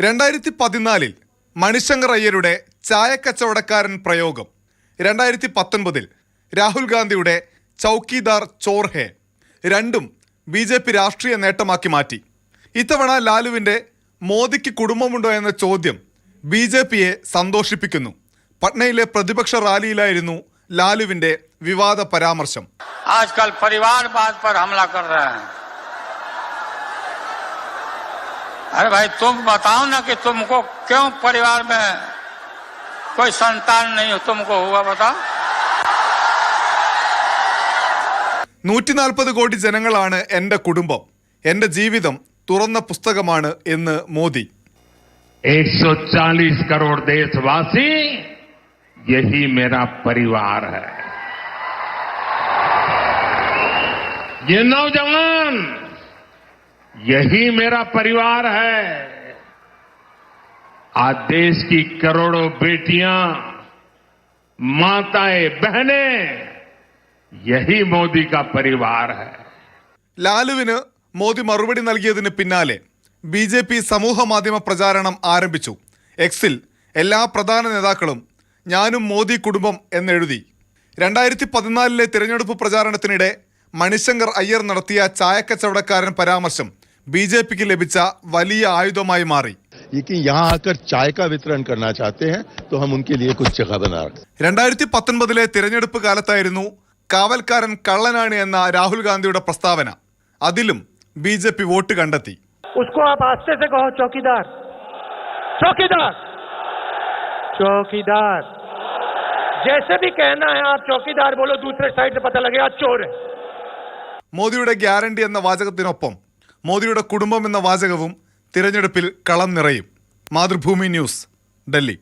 രണ്ടായിരത്തി പതിനാലിൽ മണിശങ്കർ അയ്യരുടെ ചായക്കച്ചവടക്കാരൻ പ്രയോഗം. രണ്ടായിരത്തി പത്തൊൻപതിൽ രാഹുൽ ഗാന്ധിയുടെ ചൗക്കിദാർ ചോർഹെ രണ്ടും ബി ജെ പി രാഷ്ട്രീയ നേട്ടമാക്കി മാറ്റി. ഇത്തവണ ലാലുവിന്റെ മോദിക്ക് കുടുംബമുണ്ടോ എന്ന ചോദ്യം ബി ജെ പിയെ സന്തോഷിപ്പിക്കുന്നു. പട്നയിലെ പ്രതിപക്ഷ റാലിയിലായിരുന്നു ലാലുവിന്റെ വിവാദ പരാമർശം. ആജ്കൽ പരിവാർ ബാത് പർ ഹംല കർ രഹേ ഹൈ. अरे भाई तुम बताओ ना कि तुमको क्यों परिवार में कोई संतान नहीं हो तुमको हुआ बताओ നൂറ്റി നാൽപ്പത് കോടി ജനങ്ങളാണ് എൻ്റെ കുടുംബം എൻ്റെ ജീവിതം തുറന്ന പുസ്തകമാണ് എന്ന് മോദി 140 करोड़ देशवासी यही मेरा परिवार है ये नौजवान यही मेरा परिवार है आज देश की करोड़ों बेटियां माताएं बहनें यही मोदी का परिवार है ലാലുവിന് മോദി മറുപടി നൽകിയതിന് പിന്നാലെ ബി ജെ പി സമൂഹ മാധ്യമ പ്രചാരണം ആരംഭിച്ചു എക്സിൽ എല്ലാ പ്രധാന നേതാക്കളും ഞാനും മോദി കുടുംബം എന്നെഴുതി രണ്ടായിരത്തി പതിനാലിലെ തിരഞ്ഞെടുപ്പ് പ്രചാരണത്തിനിടെ മണിശങ്കർ അയ്യർ നടത്തിയ ചായക്കച്ചവടക്കാരൻ പരാമർശം ബി ജെ പിക്ക് ലഭിച്ച വലിയ ആയുധമായി മാറി. രണ്ടായിരത്തി പത്തൊൻപതിലെ തിരഞ്ഞെടുപ്പ് കാലത്തായിരുന്നു കാവൽക്കാരൻ കള്ളനാണ് എന്ന രാഹുൽ ഗാന്ധിയുടെ പ്രസ്താവന. അതിലും ബി ജെ പി വോട്ട് കണ്ടെത്തി. മോദിയുടെ ഗ്യാരണ്ടി എന്ന വാചകത്തിനൊപ്പം മോദിയുടെ കുടുംബം എന്ന വാചകവും തിരഞ്ഞെടുപ്പിൽ കളം നിറയും. മാതൃഭൂമി ന്യൂസ് ഡൽഹി.